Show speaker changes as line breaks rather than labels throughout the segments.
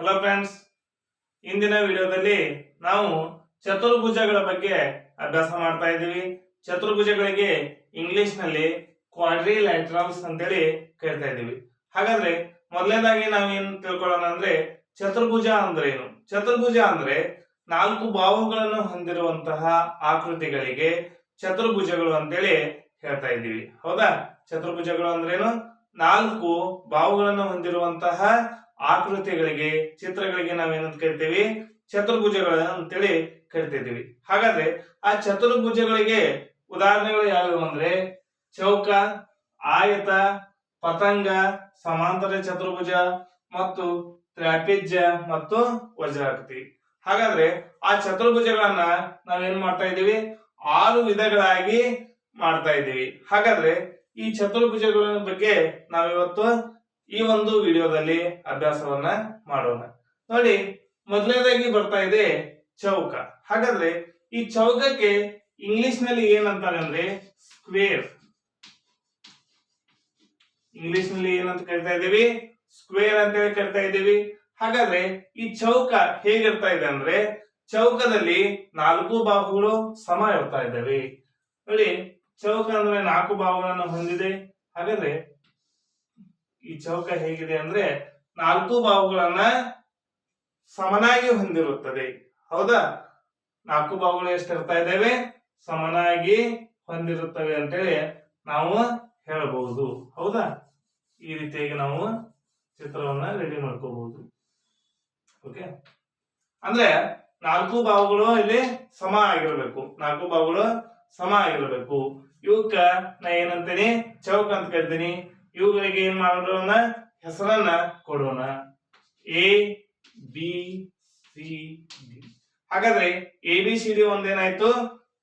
Hello friends ಇಂದಿನ ವಿಡಿಯೋದಲ್ಲಿ ನಾವು ಚತುರ್ಭುಜಗಳ ಬಗ್ಗೆ ಅಭ್ಯಾಸ ಮಾಡ್ತಾ ಇದ್ದೀವಿ. ಚತುರ್ಭುಜಗಳಿಗೆ ಇಂಗ್ಲಿಷ್ನಲ್ಲಿ ಕ್ವಾಡ್ರಿಲ್ಯಾಟ್ರಲ್ಸ್ ಅಂತೇಳಿ ಕೇಳ್ತಾ ಇದ್ದೀವಿ. ಹಾಗಾದ್ರೆ ಮೊದಲನೇದಾಗಿ ನಾವು ಏನ್ ತಿಳ್ಕೊಳ್ಳೋಣ ಅಂದ್ರೆ ಚತುರ್ಭುಜ ಅಂದ್ರೆ ಏನು? ಚತುರ್ಭುಜ ಅಂದ್ರೆ ನಾಲ್ಕು ಭಾವಗಳನ್ನು ಹೊಂದಿರುವಂತಹ ಆಕೃತಿಗಳಿಗೆ ಚತುರ್ಭುಜಗಳು ಅಂತೇಳಿ ಹೇಳ್ತಾ ಇದ್ದೀವಿ. ಹೌದಾ? ಚತುರ್ಭುಜಗಳು ಅಂದ್ರೇನು ನಾಲ್ಕು ಭಾವಗಳನ್ನು ಹೊಂದಿರುವಂತಹ ಆಕೃತಿಗಳಿಗೆ, ಚಿತ್ರಗಳಿಗೆ ನಾವೇನಂತ ಕರಿತೀವಿ? ಚತುರ್ಭುಜಗಳ ಅಂತೇಳಿ ಕರಿತಿದ್ದೀವಿ. ಹಾಗಾದ್ರೆ ಆ ಚತುರ್ಭುಜಗಳಿಗೆ ಉದಾಹರಣೆಗಳು ಯಾವ್ಯಾವು ಅಂದ್ರೆ ಚೌಕ, ಆಯತ, ಪತಂಗ, ಸಮಾಂತರ ಚತುರ್ಭುಜ ಮತ್ತು ತ್ರಾಪಿಜ್ಯ ಮತ್ತು ವಜ್ರಾಕೃತಿ. ಹಾಗಾದ್ರೆ ಆ ಚತುರ್ಭುಜಗಳನ್ನ ನಾವೇನ್ ಮಾಡ್ತಾ ಇದ್ದೀವಿ? ಆರು ವಿಧಗಳಾಗಿ ಮಾಡ್ತಾ ಇದ್ದೀವಿ. ಹಾಗಾದ್ರೆ ಈ ಚತುರ್ಭುಜಗಳ ಬಗ್ಗೆ ನಾವಿವತ್ತು ಈ ಒಂದು ವಿಡಿಯೋದಲ್ಲಿ ಅಭ್ಯಾಸವನ್ನ ಮಾಡೋಣ. ನೋಡಿ, ಮೊದಲನೇದಾಗಿ ಬರ್ತಾ ಇದೆ ಚೌಕ. ಹಾಗಾದ್ರೆ ಈ ಚೌಕಕ್ಕೆ ಇಂಗ್ಲಿಷ್ನಲ್ಲಿ ಏನಂತಾರೆ ಅಂದ್ರೆ ಸ್ಕ್ವೇರ್. ಇಂಗ್ಲಿಷ್ನಲ್ಲಿ ಏನಂತ ಕರಿತಾ ಇದ್ದೀವಿ? ಸ್ಕ್ವೇರ್ ಅಂತ ಹೇಳಿ ಕರಿತಾ ಇದ್ದೀವಿ. ಹಾಗಾದ್ರೆ ಈ ಚೌಕ ಹೇಗಿರ್ತಾ ಇದೆ ಅಂದ್ರೆ ಚೌಕದಲ್ಲಿ ನಾಲ್ಕು ಬಾಹುಗಳು ಸಮ ಇರ್ತಾ ಇದ್ದಾವೆ. ನೋಡಿ, ಚೌಕ ಅಂದ್ರೆ ನಾಲ್ಕು ಬಾಹುಗಳನ್ನು ಹೊಂದಿದೆ. ಹಾಗಾದ್ರೆ ಈ ಚೌಕ ಹೇಗಿದೆ ಅಂದ್ರೆ ನಾಲ್ಕು ಬಾಹುಗಳನ್ನ ಸಮನಾಗಿ ಹೊಂದಿರುತ್ತದೆ. ಹೌದಾ? ನಾಲ್ಕು ಬಾಹುಗಳು ಎಷ್ಟಿರ್ತಾ ಇದ್ದಾವೆ? ಸಮನಾಗಿ ಹೊಂದಿರುತ್ತವೆ ಅಂತೇಳಿ ನಾವು ಹೇಳಬಹುದು ಹೌದಾ? ಈ ರೀತಿಯಾಗಿ ನಾವು ಚಿತ್ರವನ್ನ ರೆಡಿ ಮಾಡ್ಕೋಬಹುದು. ಓಕೆ ಅಂದ್ರೆ ನಾಲ್ಕು ಬಾಹುಗಳು ಇಲ್ಲಿ ಸಮ ಆಗಿರಬೇಕು. ನಾಲ್ಕು ಬಾಹುಗಳು ಸಮ ಆಗಿರಬೇಕು. ಇವಕ್ಕ ನಾ ಏನಂತೀನಿ? ಚೌಕ ಅಂತ ಕರಿತೀನಿ. ಇವುಗಳಿಗೆ ಏನ್ ಮಾಡೋಣ ಹೆಸರನ್ನ ಕೊಡೋಣ ಎ ಬಿ ಸಿ ಡಿ ಹಾಗಾದ್ರೆ ಎ ಬಿ ಸಿ ಡಿ ಒಂದೇನಾಯ್ತು?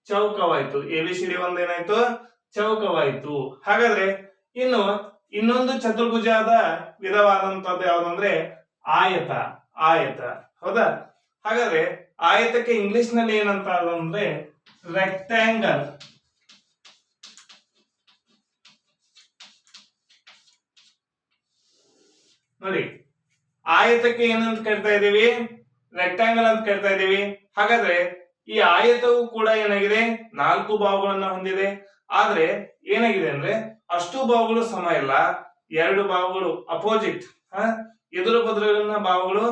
ಚೌಕವಾಯ್ತು. ಎ ಬಿ ಸಿ ಡಿ ಒಂದೇನಾಯ್ತು? ಚೌಕವಾಯ್ತು. ಹಾಗಾದ್ರೆ ಇನ್ನು ಇನ್ನೊಂದು ಚತುರ್ಭುಜದ ವಿಧವಾದಂತದ್ದು ಯಾವ್ದಂದ್ರೆ ಆಯತ ಆಯತ. ಹೌದಾ? ಹಾಗಾದ್ರೆ ಆಯತಕ್ಕೆ ಇಂಗ್ಲಿಷ್ನಲ್ಲಿ ಏನಂತ ಅಂದ್ರೆ ರೆಕ್ಟ್ಯಾಂಗಲ್ ನೋಡಿ, ಆಯತಕ್ಕೆ ಏನಂತ ಕರಿತಾ ಇದ್ದೀವಿ? ರೆಕ್ಟಾಂಗಲ್ ಅಂತ ಕರಿತಾ ಇದ್ದೀವಿ. ಹಾಗಾದ್ರೆ ಈ ಆಯತವು ಕೂಡ ಏನಾಗಿದೆ? ನಾಲ್ಕು ಭಾವಗಳನ್ನ ಹೊಂದಿದೆ. ಆದ್ರೆ ಏನಾಗಿದೆ ಅಂದ್ರೆ ಅಷ್ಟು ಭಾವಗಳು ಸಮ ಇಲ್ಲ. ಎರಡು ಭಾವಗಳು ಅಪೋಸಿಟ್ ಎದುರು ಬದಲಿನ ಭಾವಗಳು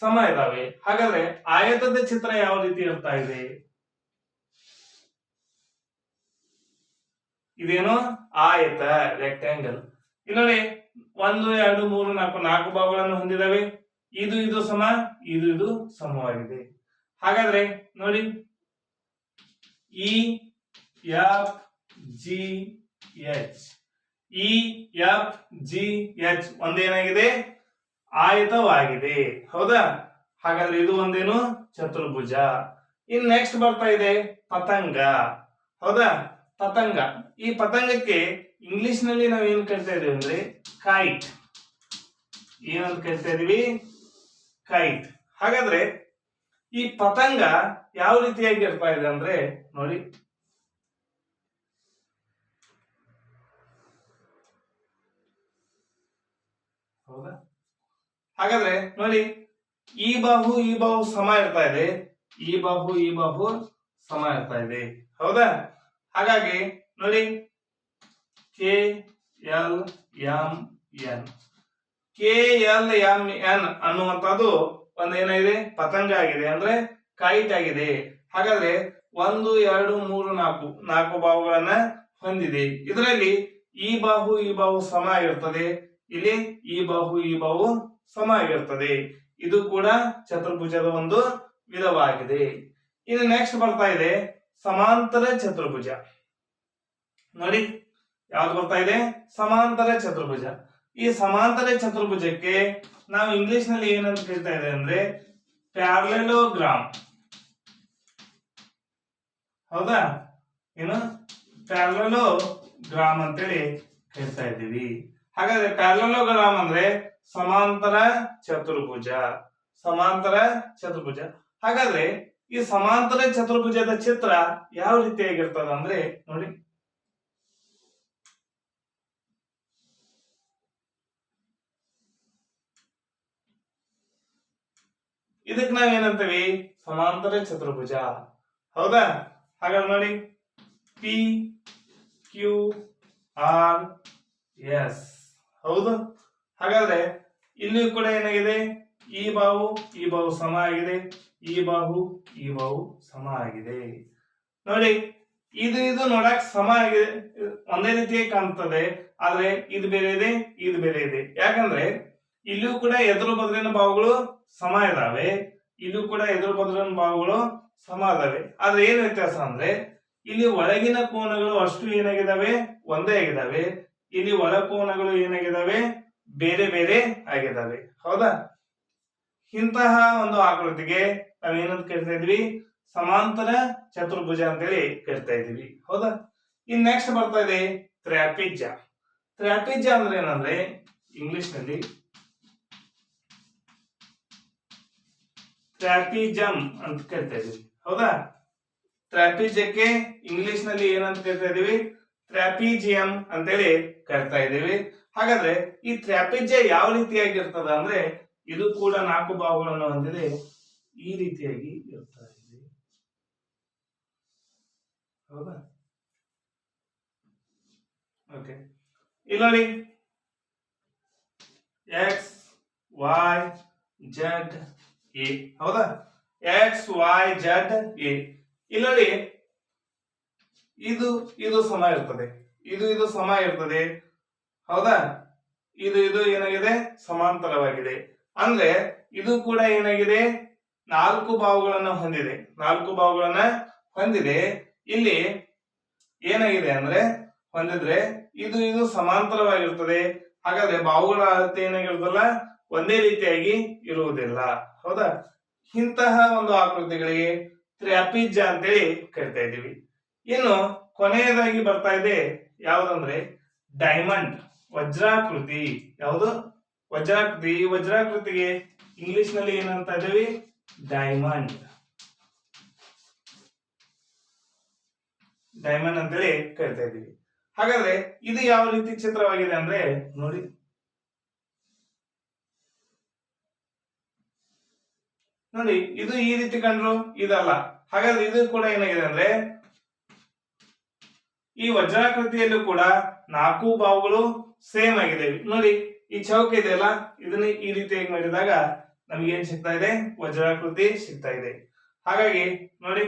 ಸಮ ಇದಾವೆ. ಹಾಗಾದ್ರೆ ಆಯತದ ಚಿತ್ರ ಯಾವ ರೀತಿ ಇರ್ತಾ ಇದೆ? ಇದೇನು? ಆಯತ ರೆಕ್ಟಾಂಗಲ್ ಇಲ್ಲಿ ಒಂದು, ಎರಡು, ಮೂರು, ನಾಲ್ಕು ನಾಲ್ಕು ಭಾಗಗಳನ್ನು ಹೊಂದಿದ್ದಾವೆ. ಇದು ಇದು ಸಮ, ಇದು ಇದು ಸಮವಾಗಿದೆ. ಹಾಗಾದ್ರೆ ನೋಡಿ. E, F, G, H. E, F, G, H ಒಂದೇನಾಗಿದೆ? ಆಯತವಾಗಿದೆ. ಹೌದಾ? ಹಾಗಾದ್ರೆ ಇದು ಒಂದೇನು? ಚತುರ್ಭುಜ. ಇನ್ ನೆಕ್ಸ್ಟ್ ಬರ್ತಾ ಇದೆ, ಪತಂಗ. ಹೌದಾ? ಪತಂಗ. ಈ ಪತಂಗಕ್ಕೆ ಇಂಗ್ಲಿಷ್ನಲ್ಲಿ ನಾವ್ ಏನ್ ಕರಿತಾ ಇದೀವಿ ಅಂದ್ರೆ ಕೈಟ್. ಏನಂತ ಕರಿತಾ ಇದೀವಿ? ಕೈಟ್. ಹಾಗಾದ್ರೆ ಈ ಪತಂಗ ಯಾವ ರೀತಿಯಾಗಿ ಇರ್ತಾ ಇದೆ ಅಂದ್ರೆ ನೋಡಿ. ಹೌದಾ? ಹಾಗಾದ್ರೆ ನೋಡಿ, ಈ ಬಾಹು ಈ ಬಾಹು ಸಮ ಇರ್ತಾ ಇದೆ. ಈ ಬಾಹು ಈ ಬಾಹು ಸಮ ಇರ್ತಾ ಇದೆ. ಹೌದಾ? ಹಾಗಾಗಿ ನೋಡಿ K L M N K L M N ಅನ್ನುವಂಥದ್ದು ಒಂದು ಏನಾಗಿದೆ? ಪತಂಗ ಆಗಿದೆ ಅಂದ್ರೆ ಕೈಟ್ ಆಗಿದೆ. ಹಾಗಾದ್ರೆ ಒಂದು, ಎರಡು, ಮೂರು, ನಾಲ್ಕು ನಾಲ್ಕು ಬಾಹುಗಳನ್ನ ಹೊಂದಿದೆ. ಇದರಲ್ಲಿ ಈ ಬಾಹು ಈ ಬಾಹು ಸಮ ಆಗಿರ್ತದೆ. ಇಲ್ಲಿ ಈ ಬಾಹು ಈ ಬಾಹು ಸಮ ಆಗಿರ್ತದೆ. ಇದು ಕೂಡ ಚತುರ್ಭುಜದ ಒಂದು ವಿಧವಾಗಿದೆ. ಇನ್ನು ನೆಕ್ಸ್ಟ್ ಬರ್ತಾ ಇದೆ. ಸಮಾಂತರ ಚತುರ್ಭುಜ. ನೋಡಿ ಯಾವ್ದು ಬರ್ತಾ ಇದೆ? ಸಮಾಂತರ ಚತುರ್ಭುಜ. ಈ ಸಮಾಂತರ ಚತುರ್ಭುಜಕ್ಕೆ ನಾವು ಇಂಗ್ಲಿಷ್ನಲ್ಲಿ ಏನಂತ ಕೇಳ್ತಾ ಇದೆ ಅಂದ್ರೆ ಪ್ಯಾರಲೋಗ್ರಾಮ್ ಹೌದಾ? ಏನು? ಪ್ಯಾರಲೆಲೋಗ್ರಾಮ್ ಅಂತೇಳಿ ಹೇಳ್ತಾ ಇದ್ದೀವಿ. ಹಾಗಾದ್ರೆ ಪ್ಯಾರಲೆಲೋಗ್ರಾಮ್ ಅಂದ್ರೆ ಸಮಾಂತರ ಚತುರ್ಭುಜ. ಸಮಾಂತರ ಚತುರ್ಭುಜ. ಹಾಗಾದ್ರೆ ಈ ಸಮಾಂತರ ಚತುರ್ಭುಜದ ಚಿತ್ರ ಯಾವ ರೀತಿಯಾಗಿರ್ತದ ಅಂದ್ರೆ ನೋಡಿ. ಇದಕ್ ನಾವ್ ಏನಂತೀವಿ? ಸಮಾಂತರ ಚತುರ್ಭುಜ. ಹೌದಾ? ಹಾಗಾದ್ರೆ ನೋಡಿ. ಪಿ ಕ್ಯೂ ಆರ್ ಎಸ್ ಹೌದು. ಹಾಗಾದ್ರೆ ಇಲ್ಲಿ ಕೂಡ ಏನಾಗಿದೆ? ಈ ಬಾಹು ಈ ಬಾಹು ಸಮ ಆಗಿದೆ. ಈ ಬಾಹು ಈ ಬಾಹು ಸಮ ಆಗಿದೆ. ನೋಡಿ, ಇದು ಇದು ನೋಡಕ್ ಸಮ ಆಗಿದೆ. ಒಂದೇ ರೀತಿಯಾಗಿ ಕಾಣ್ತದೆ. ಆದ್ರೆ ಇದು ಬೇರೆ ಇದೆ, ಇದು ಬೇರೆ ಇದೆ. ಯಾಕಂದ್ರೆ ಇಲ್ಲಿಯೂ ಕೂಡ ಎದುರು ಬದಲಿನ ಭಾವಗಳು ಸಮ ಇದಾವೆ. ಇಲ್ಲೂ ಕೂಡ ಎದುರು ಬದಲಿನ ಭಾವಗಳು ಸಮ ಇದಾವೆ. ಆದ್ರೆ ಏನ್ ವ್ಯತ್ಯಾಸ ಅಂದ್ರೆ, ಇಲ್ಲಿ ಒಳಗಿನ ಕೋನಗಳು ಅಷ್ಟು ಏನಾಗಿದಾವೆ? ಒಂದೇ ಆಗಿದಾವೆ. ಇಲ್ಲಿ ಒಳ ಕೋನಗಳು ಏನಾಗಿದಾವೆ? ಬೇರೆ ಬೇರೆ ಆಗಿದಾವೆ. ಹೌದಾ? ಇಂತಹ ಒಂದು ಆಕೃತಿಗೆ ನಾವೇನಂತ ಕರಿತಾ ಇದ್ವಿ? ಸಮಾಂತರ ಚತುರ್ಭುಜ ಅಂತೇಳಿ ಕರಿತಾ ಇದೀವಿ. ಹೌದಾ? ಇನ್ ನೆಕ್ಸ್ಟ್ ಬರ್ತಾ ಇದೆ ತ್ರ್ಯಾಪಿಜ್ಯ. ತ್ರ್ಯಾಪಿಜ್ಯ ಅಂದ್ರೆ ಏನಂದ್ರೆ ಇಂಗ್ಲಿಷ್ನಲ್ಲಿ ಟ್ರಾಪಿಜಮ್ ಅಂತ ಕರಿತಾ ಇದೀವಿ ಹೌದಾ? ಟ್ರಾಪಿಜಕ್ಕೆ ಇಂಗ್ಲಿಷ್ನಲ್ಲಿ ಏನಂತ ಕರಿತಾ ಇದೀವಿ ಟ್ರಾಪಿಜಿಯಂ ಅಂತೇಳಿ ಕರಿತಾ ಇದೀವಿ ಹಾಗಾದ್ರೆ ಈ ಟ್ರಾಪಿಜ್ಯ ಯಾವ ರೀತಿಯಾಗಿರ್ತದ ಅಂದ್ರೆ ಇದು ಕೂಡ ನಾಲ್ಕು ಭಾವಗಳನ್ನು ಹೊಂದಿದೆ. ಈ ರೀತಿಯಾಗಿ ಇರ್ತಾ ಇದೆ. ಹೌದಾ? ಓಕೆ. ಇಲ್ಲ ಎಕ್ಸ್ ವೈ ಜೆಡ್ ಎ. ಹೌದಾ? ಎಕ್ಸ್ ವೈ ಜೆಡ್ ಎ ಇಲ್ಲಿ ನೋಡಿ. ಇದು ಇದು ಸಮ ಇರ್ತದೆ. ಇದು ಇದು ಸಮ ಇರ್ತದೆ. ಹೌದಾ? ಇದು ಇದು ಏನಾಗಿದೆ? ಸಮಾಂತರವಾಗಿದೆ. ಅಂದ್ರೆ ಇದು ಕೂಡ ಏನಾಗಿದೆ? ನಾಲ್ಕು ಬಾವುಗಳನ್ನ ಹೊಂದಿದೆ. ನಾಲ್ಕು ಬಾವುಗಳನ್ನ ಹೊಂದಿದೆ. ಇಲ್ಲಿ ಏನಾಗಿದೆ ಅಂದ್ರೆ ಹೊಂದಿದ್ರೆ ಇದು ಇದು ಸಮಾಂತರವಾಗಿರ್ತದೆ. ಹಾಗಾದ್ರೆ ಬಾವುಗಳ ಅಳತೆ ಏನಾಗಿರುತ್ತಲ್ಲ? ಒಂದೇ ರೀತಿಯಾಗಿ ಇರುವುದಿಲ್ಲ. ಹೌದಾ? ಇಂತಹ ಒಂದು ಆಕೃತಿಗಳಿಗೆ ತ್ರ್ಯಾಪಿಜ್ಯ ಅಂತೇಳಿ ಕರಿತಾ ಇದ್ದೀವಿ. ಇನ್ನು ಕೊನೆಯದಾಗಿ ಬರ್ತಾ ಇದೆ ಯಾವುದಂದ್ರೆ ಡೈಮಂಡ್, ವಜ್ರಾಕೃತಿ. ಯಾವುದು? ವಜ್ರಾಕೃತಿ. ಈ ವಜ್ರಾಕೃತಿಗೆ ಇಂಗ್ಲಿಷ್ನಲ್ಲಿ ಏನಂತ ಇದ್ದೀವಿ? ಡೈಮಂಡ್. ಡೈಮಂಡ್ ಅಂತೇಳಿ ಕರಿತಾ ಇದ್ದೀವಿ. ಹಾಗಾದ್ರೆ ಇದು ಯಾವ ರೀತಿ ಚಿತ್ರವಾಗಿದೆ ಅಂದ್ರೆ ನೋಡಿ. ನೋಡಿ, ಇದು ಈ ರೀತಿ ಕಂಡ್ರು, ಇದಲ್ಲ. ಹಾಗಾದ್ರೆ ಇದು ಕೂಡ ಏನಾಗಿದೆ ಅಂದ್ರೆ, ಈ ವಜ್ರಾಕೃತಿಯಲ್ಲೂ ಕೂಡ ನಾಲ್ಕು ಬಾವುಗಳು ಸೇಮ್ ಆಗಿದೆ. ನೋಡಿ, ಈ ಚೌಕ ಇದೆಯಲ್ಲ ಇದನ್ನ ಈ ರೀತಿಯಾಗಿ ಮಾಡಿದಾಗ ನಮ್ಗೆ ಏನ್ ಸಿಗ್ತಾ ಇದೆ? ವಜ್ರಾಕೃತಿ ಸಿಗ್ತಾ ಇದೆ. ಹಾಗಾಗಿ, ನೋಡಿ.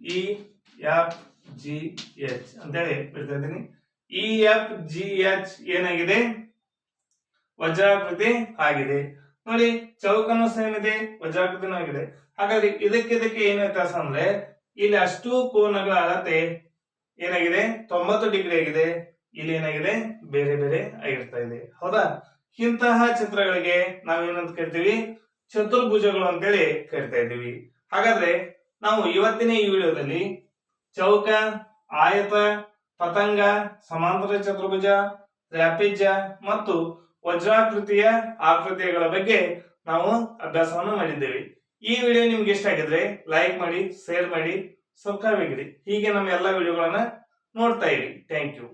ಇ ಎಫ್ ಜಿ ಎಚ್ ಅಂತೇಳಿ ಬಿಡ್ತಾ ಇದ್ದೀನಿ. ಇ ಎಫ್ ಜಿ ಎಚ್ ಏನಾಗಿದೆ? ವಜ್ರಾಕೃತಿ ಆಗಿದೆ. ನೋಡಿ ಚೌಕನ ಸೇನಿದೆ ವಜ್ರಾಕೃತಿನೂ ಆಗಿದೆ. ಹಾಗಾದ್ರೆ ಇದಕ್ಕೆ ಇದಕ್ಕೆ ಏನು ವ್ಯತ್ಯಾಸ ಅಂದ್ರೆ, ಇಲ್ಲಿ ಅಷ್ಟು ಕೋನಗಳ ಅಳತೆ ಏನಾಗಿದೆ? ತೊಂಬತ್ತು ಡಿಗ್ರಿ ಆಗಿದೆ. ಇಲ್ಲಿ ಏನಾಗಿದೆ? ಬೇರೆ ಬೇರೆ ಆಗಿರ್ತಾ ಇದೆ. ಹೌದಾ? ಇಂತಹ ಚಿತ್ರಗಳಿಗೆ ನಾವು ಏನಂತ ಕರಿತೀವಿ ಚತುರ್ಭುಜಗಳು ಅಂತೇಳಿ ಕರಿತಾ ಇದ್ದೀವಿ. ಹಾಗಾದ್ರೆ ನಾವು ಇವತ್ತಿನ ಈ ವಿಡಿಯೋದಲ್ಲಿ ಚೌಕ, ಆಯತ, ಪತಂಗ, ಸಮಾಂತರ ಚತುರ್ಭುಜ ರ್ಯಾಪಿಜ ಮತ್ತು ವಜ್ರಾಕೃತಿಯ ಆಕೃತಿಗಳ ಬಗ್ಗೆ ನಾವು ಅಭ್ಯಾಸವನ್ನು ಮಾಡಿದ್ದೇವೆ. ಈ ವಿಡಿಯೋ ನಿಮ್ಗೆ ಇಷ್ಟ ಆಗಿದ್ರೆ ಲೈಕ್ ಮಾಡಿ ಶೇರ್ ಮಾಡಿ ಸಬ್ಸ್ಕ್ರೈಬ್ ಆಗಿರಿ. ಹೀಗೆ ನಮ್ಮ ಎಲ್ಲ ವಿಡಿಯೋಗಳನ್ನ ನೋಡ್ತಾ ಇರಿ. Thank you